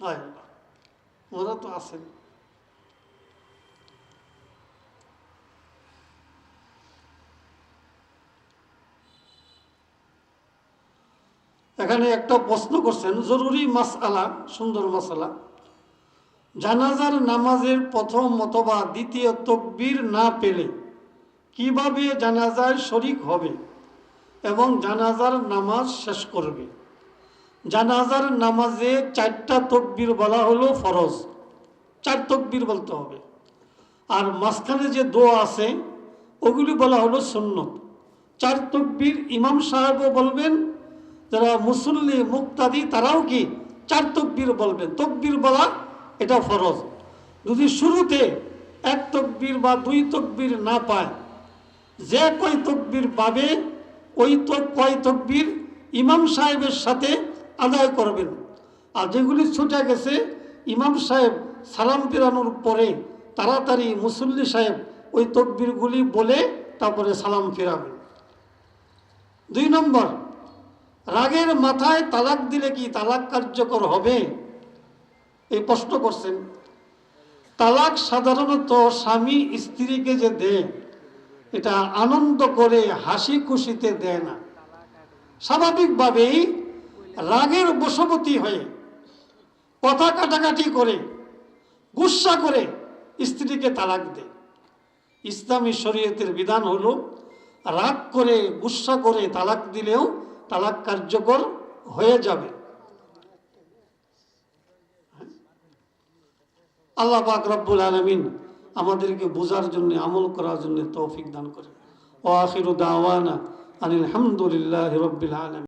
হয় ওরা তো আছেন। এখানে একটা প্রশ্ন করছেন, জরুরি মাসআলা, সুন্দর মাসালা জানাজার নামাজের প্রথম অথবা দ্বিতীয় তকবীর না পেলে কীভাবে জানাজায় শরিক হবে এবং জানাজার নামাজ শেষ করবে? জানাজার নামাজে চারটা তকবির বলা হলো ফরজ। চার তকবীর বলতে হবে। আর মাঝখানে যে দোয়া আছে, ওগুলি বলা হলো সুন্নত। চার তকবির ইমাম সাহেবও বলবেন, যারা মুসল্লি, মুক্তাদি, তারাও কি চার তকবীর বলবেন? তকবির বলা এটা ফরজ। যদি শুরুতে এক তকবির বা দুই তকবির না পায়, যে কয় তকবীর পাবে, ওই তো কয় তকবির ইমাম সাহেবের সাথে আদায় করবেন। আর যেগুলি ছুটে গেছে, ইমাম সাহেব সালাম ফেরানোর পরে তাড়াতাড়ি মুসল্লি সাহেব ওই তকবীরগুলি বলে তারপরে সালাম ফেরাবেন। দুই নম্বর, রাগের মাথায় তালাক দিলে কি তালাক কার্যকর হবে? এই প্রশ্ন করছেন। তালাক সাধারণত স্বামী স্ত্রীকে যে দেয়, এটা আনন্দ করে হাসি খুশিতে দেয় না। স্বাভাবিকভাবেই রাগের বশবতী হয়ে কথা কাটাকাটি করে, গুসা করে স্ত্রীকে তালাক দেয়। ইসলামী শরীয়তের বিধান হলো রাগ করে, গুসা করে তালাক দিলেও তালাক কার্যকর হয়ে যাবে। আল্লাহ পাক রব্বুল আলমিন আমাদেরকে বোঝার জন্য, আমল করার জন্য তৌফিক দান করে ও আখির দাওয়ানা আনিল হামদুলিল্লাহ রব্বিল আলমিন।